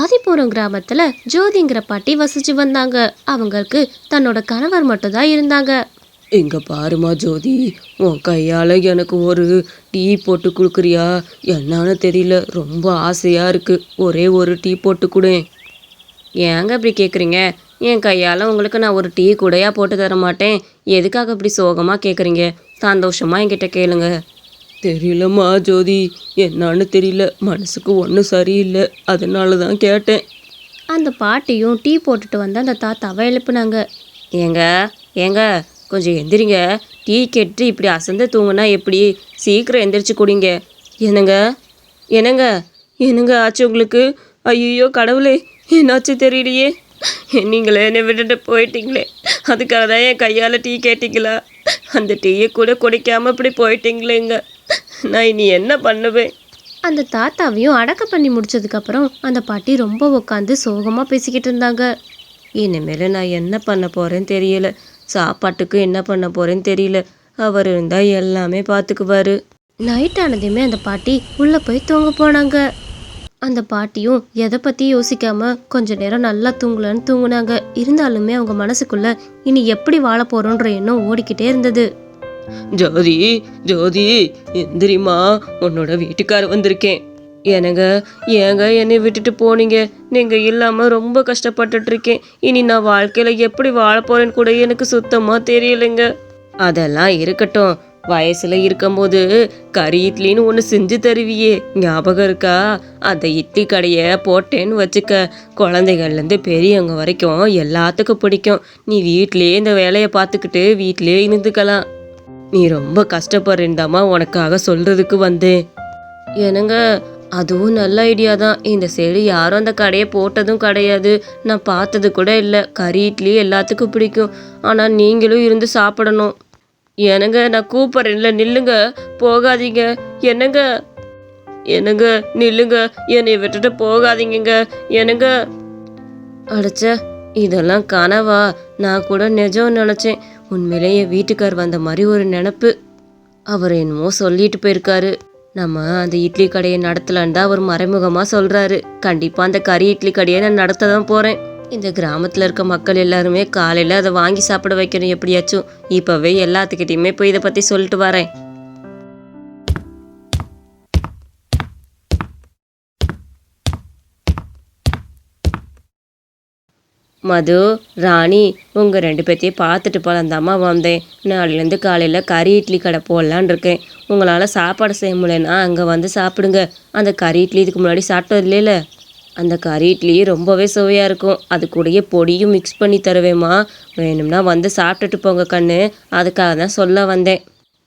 ஆதிபுரம் கிராமத்துல ஜோதிங்கிற பாட்டி வசிச்சு வந்தாங்க. அவங்களுக்கு தன்னோட கணவர் மட்டும்தான் இருந்தாங்க. இங்க பாருமா ஜோதி உன் கையால எனக்கு ஒரு டீ போட்டு கொடுக்குறியா? என்னன்னு தெரியல ரொம்ப ஆசையா இருக்கு. ஒரே ஒரு டீ போட்டு கொடு. ஏங்க இப்படி கேட்குறீங்க என் கையால் உங்களுக்கு நான் ஒரு டீ கூடயா போட்டு தர மாட்டேன். எதுக்காக இப்படி சோகமாக கேட்குறீங்க சந்தோஷமா என்கிட்ட கேளுங்க. தெரியலம்மா ஜோதி. என்னன்னு தெரியல. மனசுக்கு ஒன்றும் சரியில்லை. அதனால தான் கேட்டேன். அந்த பாட்டியும் டீ போட்டுட்டு வந்து அந்த தாத்தாவை எழுப்புனாங்க. ஏங்க ஏங்க கொஞ்சம் எந்திரிங்க. டீ கெட்டு இப்படி அசந்து தூங்குனா எப்படி? சீக்கிரம் எந்திரிச்சு குடிங்க. என்னங்க? என்னங்க? என்னங்க ஆச்சு உங்களுக்கு? ஐயோ கடவுளே என்னாச்சு தெரியலையே. நீங்களே என்னை விட்டுட்டு போயிட்டீங்களே. அதுக்காக தான் என் கையால் டீ கேட்டிங்களா? அந்த டீயை கூட குடிக்காம இப்படி போயிட்டீங்களேங்க. நான் இனி என்ன பண்ணுவேன்? அந்த தாத்தாவையும் அடக்க பண்ணி முடிச்சதுக்கப்புறம் அந்த பாட்டி ரொம்ப உட்காந்து சோகமாக பேசிக்கிட்டு இருந்தாங்க. இனிமேல் நான் என்ன பண்ண போகிறேன்னு தெரியல. சாப்பாட்டுக்கு என்ன பண்ண போகிறேன்னு தெரியல. அவர் இருந்தால் எல்லாமே பார்த்துக்குவார் நைட் ஆனதுமே அந்த பாட்டி உள்ளே போய் தூங்க போனாங்க. அந்த பாட்டியும் எதை பற்றி யோசிக்காம கொஞ்ச நேரம் நல்லா தூங்கலன்னு தூங்குனாங்க. இருந்தாலுமே அவங்க மனசுக்குள்ள இனி எப்படி வாழ போகிறோன்ற எண்ணம் ஓடிக்கிட்டே இருந்தது. ஜோதி ஜோதி எந்திரிம்மா உன்னோட வீட்டுக்கார வந்திருக்கேன். எனங்க ஏங்க என்னை விட்டுட்டு போனீங்க? நீங்கள் இல்லாமல் ரொம்ப கஷ்டப்பட்டுட்டு இருக்கேன் இனி நான் வாழ்க்கையில எப்படி வாழப்போறேன்னு கூட எனக்கு சுத்தமாக தெரியலைங்க. அதெல்லாம் இருக்கட்டும். வயசுல இருக்கும்போது கறி இட்லின்னு ஒன்று செஞ்சு தருவியே. ஞாபகம் இருக்கா? அந்த இட்லி கடையை போட்டேன்னு வச்சுக்க. குழந்தைகள்லேருந்து பெரியவங்க வரைக்கும் எல்லாத்துக்கும் பிடிக்கும். நீ வீட்லேயே இந்த வேலையை பார்த்துக்கிட்டு வீட்லேயே இருந்துக்கலாம். நீ ரொம்ப கஷ்டப்படுறேன்தாம்மா உனக்காக சொல்றதுக்கு வந்தேன். என்னங்க அதுவும் நல்ல ஐடியா தான். இந்த சைடு யாரும் அந்த கடையை போட்டதும் கிடையாது. நான் பார்த்தது கூட இல்லை. கறி இட்லி எல்லாத்துக்கும் பிடிக்கும். ஆனால் நீங்களும் இருந்து சாப்பிடணும். எனங்க நான் கூப்பிட்றேன்ல நில்லுங்க. போகாதீங்க. என்னங்க? என்னங்க நில்லுங்க. என்னை விட்டுட்டு போகாதீங்கங்க. என்னங்க? அடைச்ச இதெல்லாம் கனவா? நான் கூட நிஜம் நினச்சேன். உண்மையிலேயே வீட்டுக்கார் வந்த மாதிரி ஒரு நினப்பு. அவர் என்னமோ சொல்லிட்டு போயிருக்காரு. நம்ம அந்த இட்லி கடையை நடத்தலான்னு தான் அவர் மறைமுகமாக சொல்கிறாரு கண்டிப்பாக அந்த கறி இட்லி கடையை நான் நடத்த தான் போகிறேன் இந்த கிராமத்தில் இருக்க மக்கள் எல்லாருமே காலையில் அதை வாங்கி சாப்பிட வைக்கணும் எப்படியாச்சும். இப்போவே எல்லாத்துக்கிட்டையுமே போய் இதை பற்றி சொல்லிட்டு வரேன். மது ராணி உங்கள் ரெண்டு பேர்த்தையும் பார்த்துட்டு போகலாம் வந்தேன். நாளையிலேருந்து காலையில் கறி இட்லி கடை போடலான்னு இருக்கேன். உங்களால் சாப்பாடு செய்ய முடியலன்னா அங்கே வந்து சாப்பிடுங்க. அந்த கறி இட்லி இதுக்கு முன்னாடி சாப்பிட்டது இல்லைல்ல அந்த கறி இட்லி ரொம்பவே சுவையாக இருக்கும். அது கூடயே பொடியும் மிக்ஸ் பண்ணி தருவேம்மா. வேணும்னா வந்து சாப்பிட்டுட்டு போங்க கண்ணு. அதுக்காக தான் சொல்ல வந்தேன்.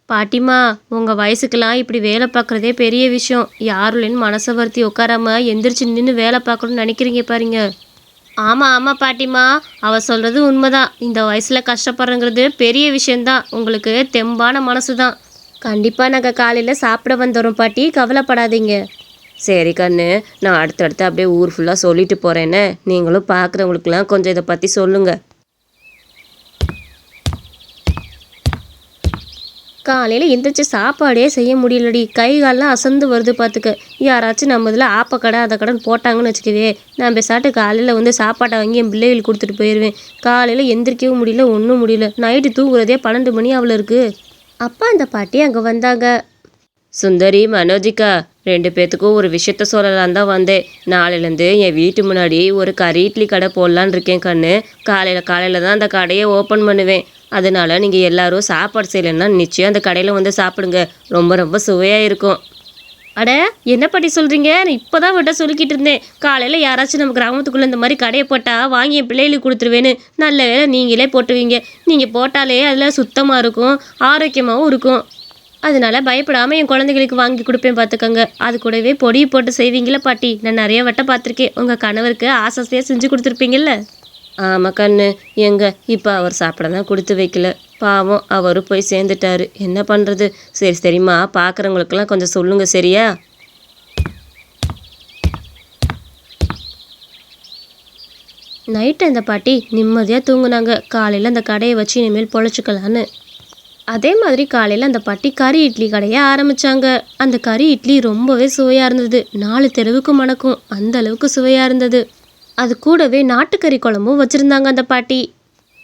பாட்டிமா உங்கள் வயசுக்கெல்லாம் இப்படி வேலை பார்க்குறதே பெரிய விஷயம். யாருலேன்னு மனசை வருத்தி உட்காராம எந்திரிச்சு நின்று வேலை பார்க்கணும்னு நினைக்கிறீங்க பாருங்க. ஆமாம் ஆமாம் பாட்டிமா அவ சொல்கிறது உண்மைதான். இந்த வயசில் கஷ்டப்படுறங்கிறது பெரிய விஷயந்தான் உங்களுக்கு தெம்பான மனசு தான் கண்டிப்பாக நாங்கள் காலையில் சாப்பிட வந்துடுறோம் பாட்டி. கவலைப்படாதீங்க. சரி கண்ணு நான் அடுத்தடுத்து அப்படியே ஊர் ஃபுல்லாக சொல்லிட்டு போகிறேன்னு நீங்களும் பார்க்குறவங்களுக்குலாம் கொஞ்சம் இதை பற்றி சொல்லுங்கள் காலையில் எந்திரிச்சு சாப்பாடே செய்ய முடியலடி. கை காலெலாம் அசந்து வருது பார்த்துக்க யாராச்சும் நம்ம இதில் ஆப்ப கடை அதை கடன் போட்டாங்கன்னு வச்சுக்கவே நான் பெசாட்டு காலையில் வந்து சாப்பாட்டை வாங்கி என் பிள்ளைகளுக்கு கொடுத்துட்டு போயிடுவேன் காலையில் எந்திரிக்கவும் முடியல ஒன்றும் முடியல. நைட்டு தூங்குறதே பன்னெண்டு மணி அவ்வளோ இருக்குது அப்பா அந்த பாட்டி அங்கே வந்தாங்க. சுந்தரி மனோஜிக்கா ரெண்டு பேத்துக்கும் ஒரு விஷயத்த சொல்லலாம் தான் வந்தேன். நாளையிலேருந்து என் வீட்டு முன்னாடி ஒரு கறி இட்லி கடை போடலான்னு இருக்கேன் கண்ணு. காலையில் காலையில் தான் அந்த கடையை ஓப்பன் பண்ணுவேன். அதனால் நீங்கள் எல்லாரும் சாப்பாடு செய்யலைன்னா நிச்சயம் அந்த கடையில் வந்து சாப்பிடுங்க. ரொம்ப ரொம்ப சுவையாக இருக்கும். அட என்ன பாட்டி சொல்கிறீங்க நான் இப்போ தான் விட்ட சொல்லிக்கிட்டு இருந்தேன். காலையில் யாராச்சும் நம்ம கிராமத்துக்குள்ளே இந்த மாதிரி கடையை போட்டால் வாங்கி என் பிள்ளைகளுக்கு கொடுத்துருவேன்னு. நல்ல வேலை நீங்களே போட்டுவீங்க. நீங்கள் போட்டாலே அதில் சுத்தமாக இருக்கும் ஆரோக்கியமாகவும் இருக்கும். அதனால பயப்படாமல் என் குழந்தைகளுக்கு வாங்கி கொடுப்பேன் பார்த்துக்கோங்க அது கூடவே பொடி போட்டு செய்வீங்களா பாட்டி. நான் நிறைய வட்டம் பார்த்துருக்கேன். உங்கள் கணவருக்கு ஆசாசையாக செஞ்சு கொடுத்துருப்பீங்கள்ல ஆமாம் கண்ணு. எங்க? இப்போ அவர் சாப்பிட தான் கொடுத்து வைக்கல. பாவம் அவரும் போய் சேர்ந்துட்டாரு. என்ன பண்ணுறது சரி சரிம்மா. பார்க்குறவங்களுக்கெல்லாம் கொஞ்சம் சொல்லுங்கள் சரியா? நைட்டு அந்த பாட்டி நிம்மதியாக தூங்குனாங்க. காலையில் அந்த கடையை வச்சு இனிமேல் பொழைச்சிக்கலான்னு. அதே மாதிரி காலையில் அந்த பாட்டி கறி இட்லி கடையை ஆரம்பித்தாங்க அந்த கறி இட்லி ரொம்பவே சுவையாக இருந்தது. நாலு தெருவுக்கு மணக்கும். அந்த அளவுக்கு சுவையாக இருந்தது. அது கூடவே நாட்டுக்கறி குழம்பும் வச்சுருந்தாங்க அந்த பாட்டி.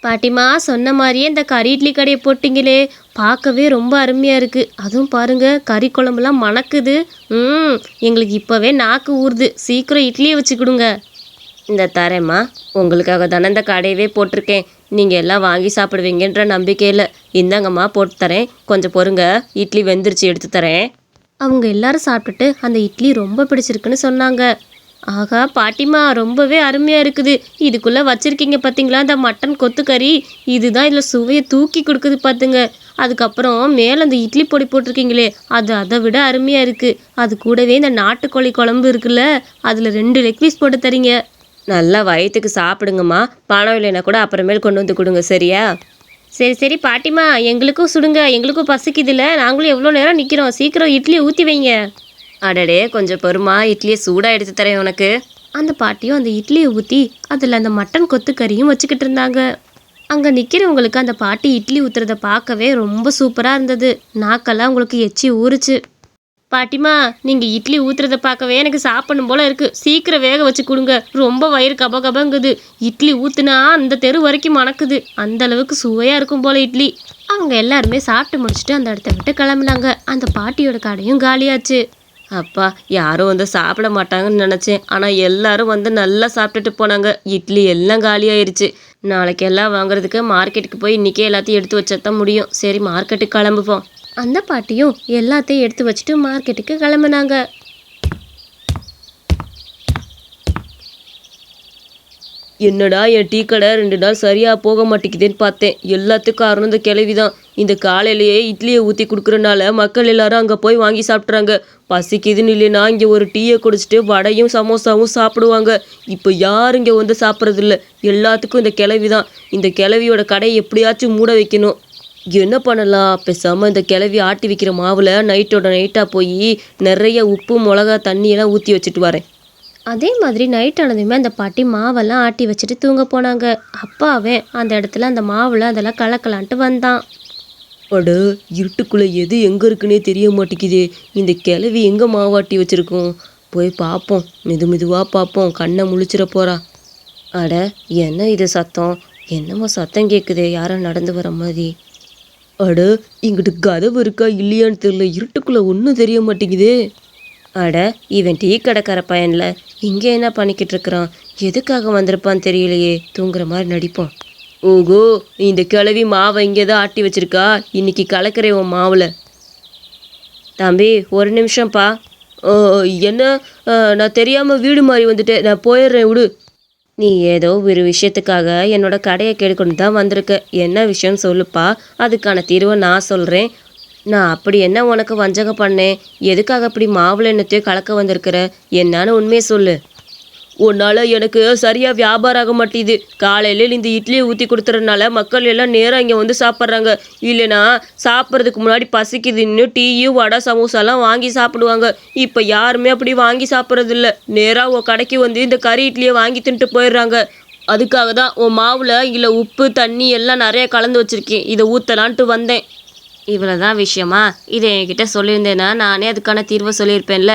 பாட்டிமா சொன்ன மாதிரியே இந்த கறி இட்லி கடையை போட்டிங்களே. பார்க்கவே ரொம்ப அருமையாக இருக்குது அதுவும் பாருங்கள் கறி குழம்புலாம் மணக்குது. ம் எங்களுக்கு இப்போவே நாக்கு ஊறுது. சீக்கிரம் இட்லியை வச்சு கொடுங்க இந்த தரேம்மா உங்களுக்காக தானே இந்த கடையவே போட்டிருக்கேன். நீங்கள் எல்லாம் வாங்கி சாப்பிடுவீங்கன்ற நம்பிக்கையில் இந்தாங்கம்மா போட்டு தரேன். கொஞ்சம் பொறுங்க இட்லி வெந்துருச்சு எடுத்து தரேன். அவங்க எல்லாரும் சாப்பிட்டுட்டு அந்த இட்லி ரொம்ப பிடிச்சிருக்குன்னு சொன்னாங்க. ஆகா பாட்டிமா ரொம்பவே அருமையாக இருக்குது. இதுக்குள்ளே வச்சுருக்கீங்க பார்த்தீங்களா அந்த மட்டன் கொத்துக்கறி? இதுதான் இதில் சுவையை தூக்கி கொடுக்குது பார்த்துங்க அதுக்கப்புறம் மேலே அந்த இட்லி பொடி போட்டிருக்கீங்களே அது அதை விட அருமையாக இருக்குது அது கூடவே இந்த நாட்டுக்கோழி குழம்பு இருக்குல்ல அதில் ரெண்டு லெக் பீஸ் போட்டு தரீங்க. நல்லா வயிற்றுக்கு சாப்பிடுங்கம்மா. பணம் இல்லைன்னா கூட அப்புறமேல் கொண்டு வந்து கொடுங்க சரியா? சரி சரி பாட்டிமா எங்களுக்கும் சுடுங்க. எங்களுக்கும் பசிக்குதுல்ல. நாங்களும் எவ்வளோ நேரம் நிற்கிறோம் சீக்கிரம் இட்லியை ஊற்றி வைங்க. அடடே கொஞ்சம் பொறுமா இட்லியை சூடாக எடுத்து தரேன் உனக்கு. அந்த பாட்டியும் அந்த இட்லியை ஊற்றி அதில் அந்த மட்டன் கொத்துக்கறியும் வச்சுக்கிட்டு இருந்தாங்க. அங்கே நிற்கிறவங்களுக்கு அந்த பாட்டி இட்லி ஊற்றுறத பார்க்கவே ரொம்ப சூப்பராக இருந்தது. நாக்கெல்லாம் உங்களுக்கு எச்சி ஊறுச்சு. பாட்டிமா நீங்கள் இட்லி ஊற்றுறத பார்க்கவே எனக்கு சாப்பிடணும் போல இருக்குது சீக்கிரம் வேக வச்சு கொடுங்க. ரொம்ப வயிறு கப கபங்குது இட்லி ஊற்றுனா அந்த தெரு வரைக்கும் மணக்குது. அந்த அளவுக்கு சுவையாக இருக்கும் போல இட்லி. அவங்க எல்லாருமே சாப்பிட்டு முடிச்சுட்டு அந்த இடத்த விட்டு கிளம்புனாங்க. அந்த பாட்டியோட கடையும் காலியாச்சு. அப்பா யாரும் வந்து சாப்பிட மாட்டாங்கன்னு நினச்சேன். ஆனால் எல்லாரும் வந்து நல்லா சாப்பிட்டுட்டு போனாங்க. இட்லி எல்லாம் காலியாயிருச்சு நாளைக்கு எல்லாம் வாங்குறதுக்கு மார்க்கெட்டுக்கு போய் இன்றைக்கே எல்லாத்தையும் எடுத்து வச்சா தான் முடியும். சரி மார்க்கெட்டுக்கு கிளம்புவோம். அந்த பாட்டியும் எல்லாத்தையும் எடுத்து வச்சுட்டு மார்க்கெட்டுக்கு கிளம்புனாங்க. என்னடா என் டீ கடை ரெண்டு நாள் சரியாக போக மாட்டேங்குதுன்னு பார்த்தேன். எல்லாத்துக்கும் காரணம் இந்த கிளவி தான் இந்த காலையிலேயே இட்லியை ஊற்றி கொடுக்குறனால மக்கள் எல்லாரும் அங்கே போய் வாங்கி சாப்பிட்றாங்க பசிக்குதுன்னு இல்லைன்னா இங்கே ஒரு டீயை குடிச்சிட்டு வடையும் சமோசாவும் சாப்பிடுவாங்க. இப்போ யாரும் இங்கே வந்து சாப்பிட்றதில்ல? எல்லாத்துக்கும் இந்த கிளவி தான் இந்த கிளவியோட கடையை எப்படியாச்சும் மூட வைக்கணும். என்ன பண்ணலாம்? பேசாமல் இந்த கிளவி ஆட்டி வைக்கிற மாவில் நைட்டோட நைட்டாக போய் நிறைய உப்பு மிளகா தண்ணியெல்லாம் ஊற்றி வச்சுட்டு வரேன். அதே மாதிரி நைட் ஆனதுமே அந்த பாட்டி மாவெல்லாம் ஆட்டி வச்சுட்டு தூங்க போனாங்க. அப்பாவே அந்த இடத்துல அந்த மாவில் அதெல்லாம் கலக்கலான்ட்டு வந்தான். அட இருட்டுக்குள்ளே எது எங்கே இருக்குன்னே தெரிய மாட்டேங்குதே. இந்த கிளவி எங்கே மாவாட்டி வச்சிருக்கோம்? போய் பார்ப்போம் மெது மெதுவாக பார்ப்போம் கண்ணை முழிச்சிட போறா. அட என்ன இது சத்தம்? என்னமோ சத்தம் கேட்குதே யாரோ நடந்து வர மாதிரி. அட இங்கிட்டு கதவு இருக்கா இல்லையான்னு தெரியல. இருட்டுக்குள்ளே ஒன்றும் தெரிய மாட்டேங்குதே. அட இவன் டீ கடைக்கார பையன்ல. இங்கே என்ன பண்ணிக்கிட்டு இருக்கிறான்? எதுக்காக வந்திருப்பான்னு தெரியலையே. தூங்குற மாதிரி நடிப்போம் ஓகோ இந்த கிழவி மாவை இங்கே தான் ஆட்டி வச்சிருக்கா? இன்னைக்கு கலக்கிறேன் உன் மாவில். தம்பி ஒரு நிமிஷம்ப்பா என்ன? நான் தெரியாமல் வீடு மாறி வந்துட்டேன். நான் போயிடுறேன் விடு. நீ ஏதோ ஒரு விஷயத்துக்காக என்னோட கடையை கேட்கணும் தான் வந்திருக்க. என்ன விஷயம்னு சொல்லுப்பா? அதுக்கான தீர்வை நான் சொல்கிறேன் நான் அப்படி என்ன உனக்கு வஞ்சகம் பண்ணேன்? எதுக்காக அப்படி மாவில் என்னத்தையோ கலக்க வந்திருக்கிற? என்னன்னு உண்மையை சொல்லு. உன்னால் எனக்கு சரியாக வியாபாரம் ஆக மாட்டேது காலையில் இந்த இட்லியை ஊற்றி கொடுத்துறதுனால மக்கள் எல்லாம் நேராக இங்கே வந்து சாப்பிட்றாங்க. இல்லைனா சாப்பிட்றதுக்கு முன்னாடி பசிக்குதுன்னு டீயும் வடை சமோசாலாம் வாங்கி சாப்பிடுவாங்க. இப்போ யாருமே அப்படி வாங்கி சாப்பிட்றதில்ல. நேராக உன் கடைக்கு வந்து இந்த கறி இட்லியை வாங்கி தின்ட்டு போயிடுறாங்க. அதுக்காக தான் உன் மாவில் இல்லை உப்பு தண்ணி எல்லாம் நிறைய கலந்து வச்சுருக்கேன். இதை ஊற்றலான்ட்டு வந்தேன். இவ்வளோ தான் விஷயமா? இதை என்கிட்ட சொல்லியிருந்தேன்னா நானே அதுக்கான தீர்வை சொல்லியிருப்பேன்ல.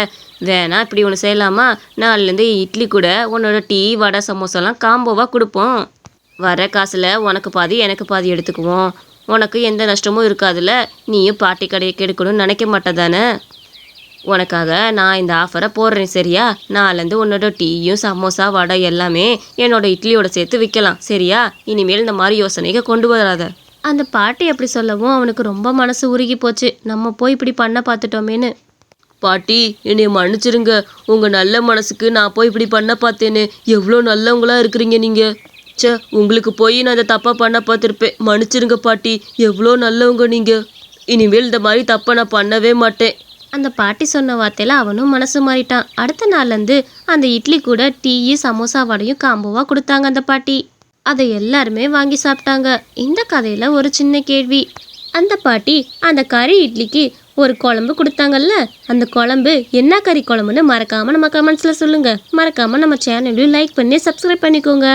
வேணா இப்படி ஒன்று செய்யலாமா? நாலுலேருந்து இட்லி கூட உன்னோட டீ வடை சமோசாலாம் காம்போவாக கொடுப்போம். வர காசில் உனக்கு பாதி எனக்கு பாதி எடுத்துக்குவோம். உனக்கு எந்த நஷ்டமும் இருக்காதுல்ல நீயும் பாட்டி கடையை கெடுக்கணும்னு நினைக்க மாட்டேதானே? உனக்காக நான் இந்த ஆஃபரை போடுறேன் சரியா? நாலேருந்து உன்னோட டீயும் சமோசா வடை எல்லாமே என்னோட இட்லியோட சேர்த்து விற்கலாம் சரியா? இனிமேல் இந்த மாதிரி யோசனைக்கு கொண்டு வராத. அந்த பாட்டி அப்படி சொல்லவும் அவனுக்கு ரொம்ப மனசு உருகி போச்சு. நம்ம போய் இப்படி பண்ண பார்த்துட்டோமேன்னு. பாட்டி என்னை மன்னிச்சிருங்க. உங்க நல்ல மனசுக்கு நான் போய் இப்படி பண்ண பார்த்தேனே. எவ்வளோ நல்லவங்களா இருக்கிறீங்க நீங்க. ச்சே உங்களுக்கு போய் நான் இதை தப்பா பண்ண பார்த்துருப்பேன். மன்னிச்சிருங்க பாட்டி. எவ்வளோ நல்லவங்க நீங்க. இனிமேல் இந்த மாதிரி தப்பை நான் பண்ணவே மாட்டேன். அந்த பாட்டி சொன்ன வார்த்தையில அவனும் மனசு மாறிட்டான். அடுத்த நாள்லேருந்து அந்த இட்லி கூட டீ சமோசா வடையும் காம்போவாக கொடுத்தாங்க அந்த பாட்டி. அதை எல்லாருமே வாங்கி சாப்பிட்டாங்க. இந்த கதையில் ஒரு சின்ன கேள்வி. அந்த பாட்டி அந்த கறி இட்லிக்கு ஒரு குழம்பு கொடுத்தாங்கல்ல? அந்த குழம்பு என்ன கறி குழம்புன்னு மறக்காமல் நம்ம கமெண்ட்ஸில் சொல்லுங்கள் மறக்காமல் நம்ம சேனலையும் லைக் பண்ணி சப்ஸ்கிரைப் பண்ணிக்கோங்க.